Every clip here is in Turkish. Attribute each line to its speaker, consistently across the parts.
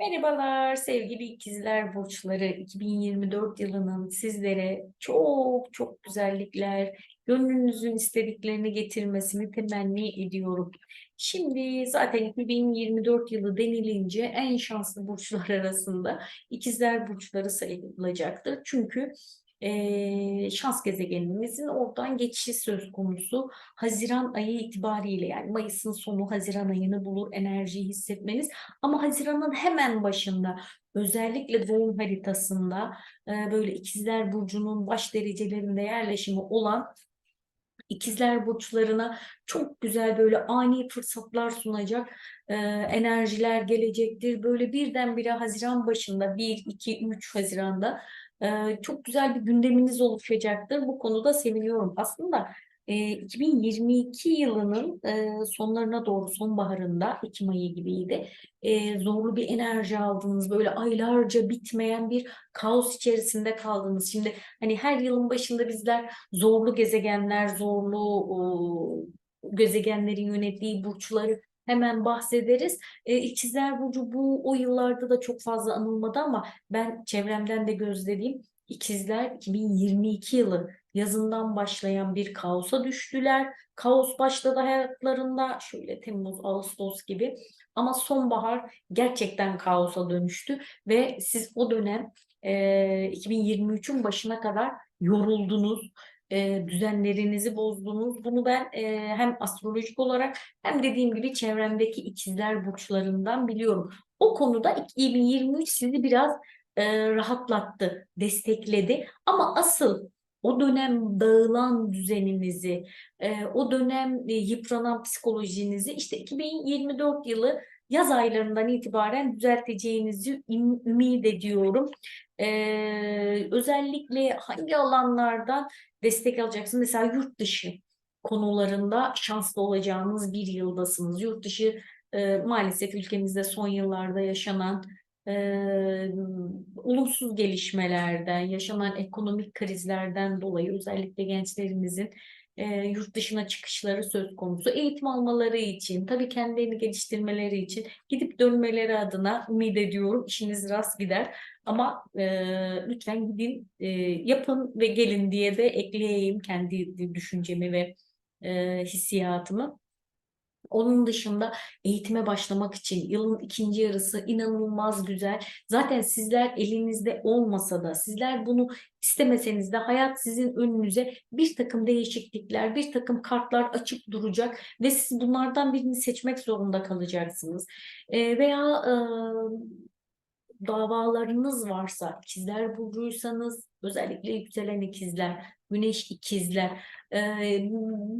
Speaker 1: Merhabalar sevgili ikizler burçları 2024 yılının sizlere çok çok güzellikler, gönlünüzün istediklerini getirmesini temenni ediyorum. Şimdi zaten 2024 yılı denilince en şanslı burçlar arasında ikizler burçları sayılacaktır. Çünkü eee, şans gezegenimizin oradan geçişi söz konusu. Haziran ayı itibariyle yani Mayıs'ın sonu Haziran ayını bulur enerjiyi hissetmeniz. Ama Haziran'ın hemen başında özellikle doğum haritasında e, böyle ikizler burcunun baş derecelerinde yerleşimi olan ikizler burçlarına çok güzel böyle ani fırsatlar sunacak e, enerjiler gelecektir. Böyle birdenbire Haziran başında 1, 2, 3 Haziran'da e, çok güzel bir gündeminiz oluşacaktır. Bu konuda seviniyorum. Aslında e, 2022 yılının e, sonlarına doğru sonbaharında Ekim ayı gibiydi. E, zorlu bir enerji aldınız. Böyle aylarca bitmeyen bir kaos içerisinde kaldınız. Şimdi hani her yılın başında bizler zorlu gezegenler, zorlu o, gezegenlerin yönettiği burçları hemen bahsederiz. E, İkizler Burcu bu o yıllarda da çok fazla anılmadı ama ben çevremden de gözlediğim İkizler 2022 yılı yazından başlayan bir kaosa düştüler. Kaos başladı hayatlarında şöyle Temmuz, Ağustos gibi ama sonbahar gerçekten kaosa dönüştü ve siz o dönem e, 2023'ün başına kadar yoruldunuz, e, düzenlerinizi bozdunuz. Bunu ben e, hem astrolojik olarak hem dediğim gibi çevremdeki ikizler burçlarından biliyorum. O konuda 2023 sizi biraz e, rahatlattı, destekledi. Ama asıl o dönem dağılan düzeninizi, e, o dönem e, yıpranan psikolojinizi işte 2024 yılı yaz aylarından itibaren düzelteceğinizi üm- ümit ediyorum. Ee, özellikle hangi alanlardan destek alacaksınız? Mesela yurt dışı konularında şanslı olacağınız bir yıldasınız. Yurt dışı e, maalesef ülkemizde son yıllarda yaşanan e, olumsuz gelişmelerden, yaşanan ekonomik krizlerden dolayı özellikle gençlerimizin e, yurt dışına çıkışları söz konusu. Eğitim almaları için, tabii kendilerini geliştirmeleri için gidip dönmeleri adına ümit ediyorum. İşiniz rast gider. Ama e, lütfen gidin, e, yapın ve gelin diye de ekleyeyim kendi düşüncemi ve e, hissiyatımı. Onun dışında eğitime başlamak için yılın ikinci yarısı inanılmaz güzel. Zaten sizler elinizde olmasa da sizler bunu istemeseniz de hayat sizin önünüze bir takım değişiklikler, bir takım kartlar açıp duracak ve siz bunlardan birini seçmek zorunda kalacaksınız. E, veya e, davalarınız varsa, ikizler burcuysanız, özellikle yükselen ikizler, güneş ikizler, e,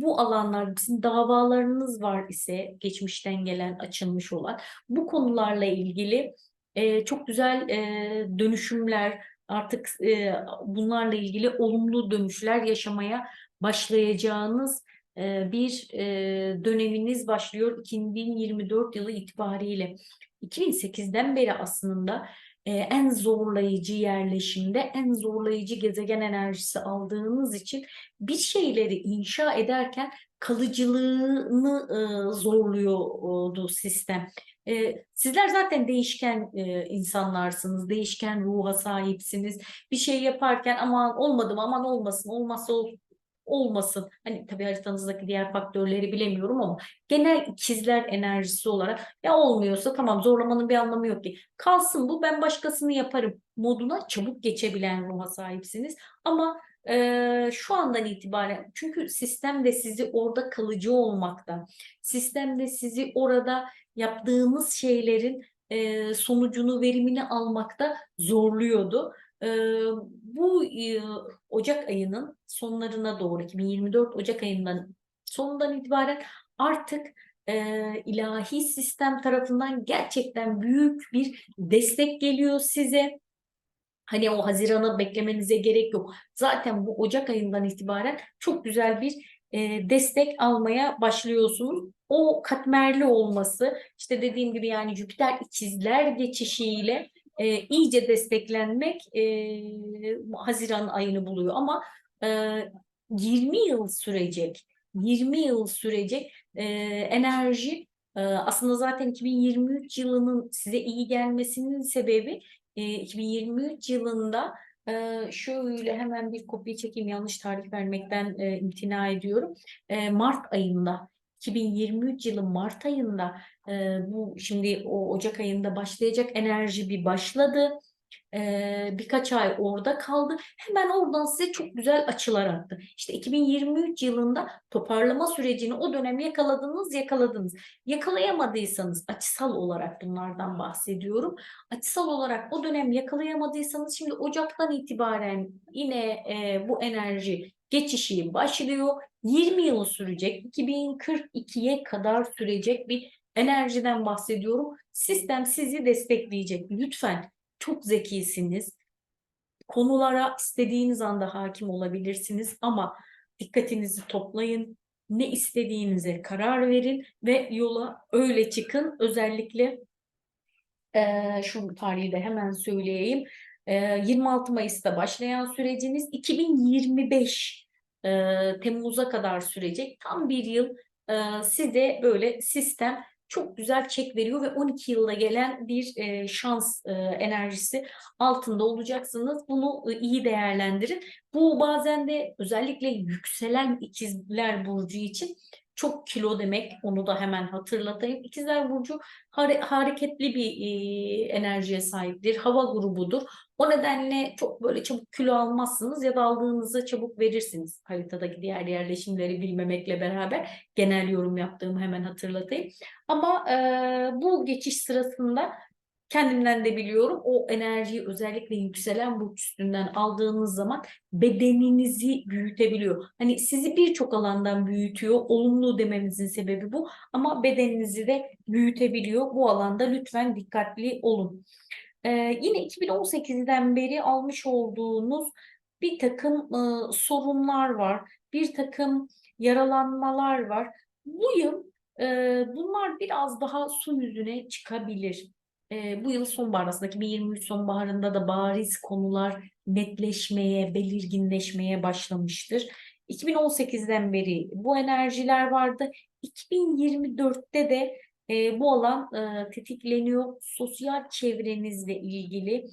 Speaker 1: bu alanlar bizim davalarınız var ise geçmişten gelen, açılmış olan bu konularla ilgili e, çok güzel e, dönüşümler, artık e, bunlarla ilgili olumlu dönüşler yaşamaya başlayacağınız bir döneminiz başlıyor 2024 yılı itibariyle. 2008'den beri aslında e, en zorlayıcı yerleşimde, en zorlayıcı gezegen enerjisi aldığınız için bir şeyleri inşa ederken kalıcılığını e, zorluyordu sistem. E, sizler zaten değişken e, insanlarsınız, değişken ruha sahipsiniz. Bir şey yaparken aman olmadı mı, aman olmasın, olmazsa ol, olmasın. Hani tabii haritanızdaki diğer faktörleri bilemiyorum ama genel ikizler enerjisi olarak ya olmuyorsa tamam zorlamanın bir anlamı yok ki. Kalsın bu ben başkasını yaparım moduna çabuk geçebilen ruha sahipsiniz. Ama e, şu andan itibaren çünkü sistem de sizi orada kalıcı olmaktan, sistem de sizi orada yaptığınız şeylerin e, sonucunu, verimini almakta zorluyordu. E, bu e, Ocak ayının sonlarına doğru 2024 Ocak ayından sonundan itibaren artık e, ilahi sistem tarafından gerçekten büyük bir destek geliyor size. Hani o Haziran'ı beklemenize gerek yok. Zaten bu Ocak ayından itibaren çok güzel bir e, destek almaya başlıyorsunuz. O katmerli olması işte dediğim gibi yani Jüpiter ikizler geçişiyle e, iyice desteklenmek e, Haziran ayını buluyor ama e, 20 yıl sürecek 20 yıl sürecek e, enerji Ee, aslında zaten 2023 yılının size iyi gelmesinin sebebi e, 2023 yılında e, şöyle hemen bir kopya çekeyim yanlış tarih vermekten e, imtina ediyorum. E, Mart ayında 2023 yılı Mart ayında e, bu şimdi o Ocak ayında başlayacak enerji bir başladı. Ee, birkaç ay orada kaldı. Hemen oradan size çok güzel açılar attı. İşte 2023 yılında toparlama sürecini o dönem yakaladınız, yakaladınız. Yakalayamadıysanız açısal olarak bunlardan bahsediyorum. Açısal olarak o dönem yakalayamadıysanız şimdi Ocak'tan itibaren yine e, bu enerji geçişi başlıyor. 20 yıl sürecek, 2042'ye kadar sürecek bir enerjiden bahsediyorum. Sistem sizi destekleyecek. Lütfen çok zekisiniz. Konulara istediğiniz anda hakim olabilirsiniz ama dikkatinizi toplayın. Ne istediğinize karar verin ve yola öyle çıkın. Özellikle eee şu tarihi de hemen söyleyeyim. Eee, 26 Mayıs'ta başlayan süreciniz 2025 eee, Temmuz'a kadar sürecek. Tam bir yıl eee, size böyle sistem çok güzel çek veriyor ve 12 yılda gelen bir e, şans e, enerjisi altında olacaksınız. Bunu e, iyi değerlendirin. Bu bazen de özellikle yükselen ikizler burcu için çok kilo demek. Onu da hemen hatırlatayım. İkizler burcu hare- hareketli bir e, enerjiye sahiptir. Hava grubudur. O nedenle çok böyle çabuk kilo almazsınız ya da aldığınızı çabuk verirsiniz. Haritadaki diğer yerleşimleri bilmemekle beraber genel yorum yaptığımı hemen hatırlatayım. Ama e, bu geçiş sırasında kendimden de biliyorum o enerjiyi özellikle yükselen burç üstünden aldığınız zaman bedeninizi büyütebiliyor. Hani sizi birçok alandan büyütüyor. Olumlu dememizin sebebi bu. Ama bedeninizi de büyütebiliyor. Bu alanda lütfen dikkatli olun. Ee, yine 2018'den beri almış olduğunuz bir takım e, sorunlar var. Bir takım yaralanmalar var. Bu yıl e, bunlar biraz daha su yüzüne çıkabilir. E, bu yıl sonbahar aslında 2023 sonbaharında da bariz konular netleşmeye, belirginleşmeye başlamıştır. 2018'den beri bu enerjiler vardı. 2024'te de e, bu alan e, tetikleniyor. Sosyal çevrenizle ilgili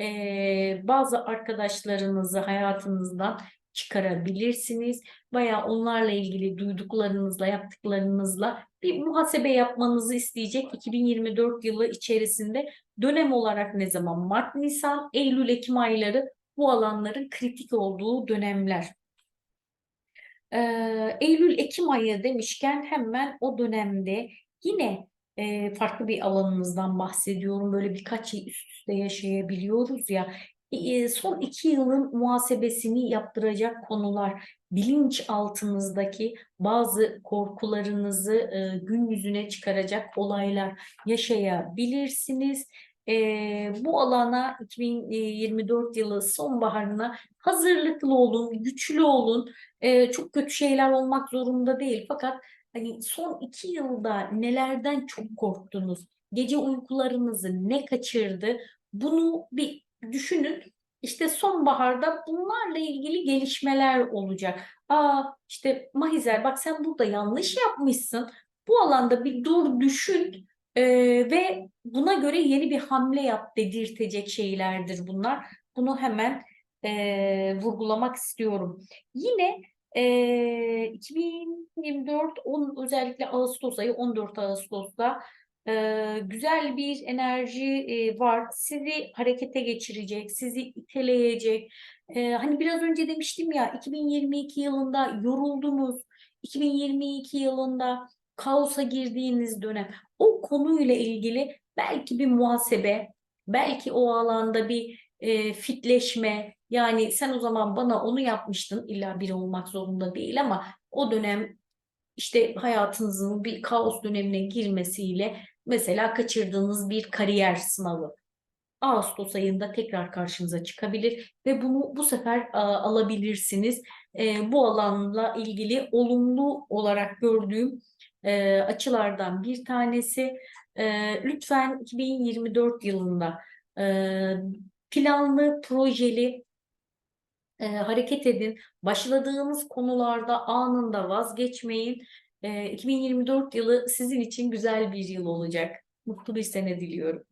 Speaker 1: e, bazı arkadaşlarınızı hayatınızdan çıkarabilirsiniz. Veya onlarla ilgili duyduklarınızla, yaptıklarınızla bir muhasebe yapmanızı isteyecek 2024 yılı içerisinde dönem olarak ne zaman? Mart, Nisan, Eylül, Ekim ayları bu alanların kritik olduğu dönemler. Ee, Eylül-Ekim ayı demişken hemen o dönemde yine e, farklı bir alanımızdan bahsediyorum. Böyle birkaç yıl üst üste yaşayabiliyoruz ya. E, son iki yılın muhasebesini yaptıracak konular, bilinçaltınızdaki bazı korkularınızı e, gün yüzüne çıkaracak olaylar yaşayabilirsiniz. E, bu alana 2024 yılı sonbaharına hazırlıklı olun, güçlü olun. E, çok kötü şeyler olmak zorunda değil. Fakat hani son iki yılda nelerden çok korktunuz? Gece uykularınızı ne kaçırdı? Bunu bir düşünün. İşte sonbaharda bunlarla ilgili gelişmeler olacak. Aa işte Mahizer bak sen burada yanlış yapmışsın. Bu alanda bir dur düşün e, ve buna göre yeni bir hamle yap dedirtecek şeylerdir bunlar. Bunu hemen e, vurgulamak istiyorum. Yine e, 2024 on, özellikle Ağustos ayı 14 Ağustos'ta e, güzel bir enerji e, var. Sizi harekete geçirecek, sizi iteleyecek. E, hani biraz önce demiştim ya 2022 yılında yoruldunuz. 2022 yılında kaosa girdiğiniz dönem. O konuyla ilgili belki bir muhasebe, belki o alanda bir e, fitleşme. Yani sen o zaman bana onu yapmıştın. İlla biri olmak zorunda değil ama o dönem işte hayatınızın bir kaos dönemine girmesiyle mesela kaçırdığınız bir kariyer sınavı Ağustos ayında tekrar karşınıza çıkabilir ve bunu bu sefer a, alabilirsiniz. E, bu alanla ilgili olumlu olarak gördüğüm e, açılardan bir tanesi e, lütfen 2024 yılında e, planlı, projeli e, hareket edin. Başladığınız konularda anında vazgeçmeyin. Ee, 2024 yılı sizin için güzel bir yıl olacak. Mutlu bir sene diliyorum.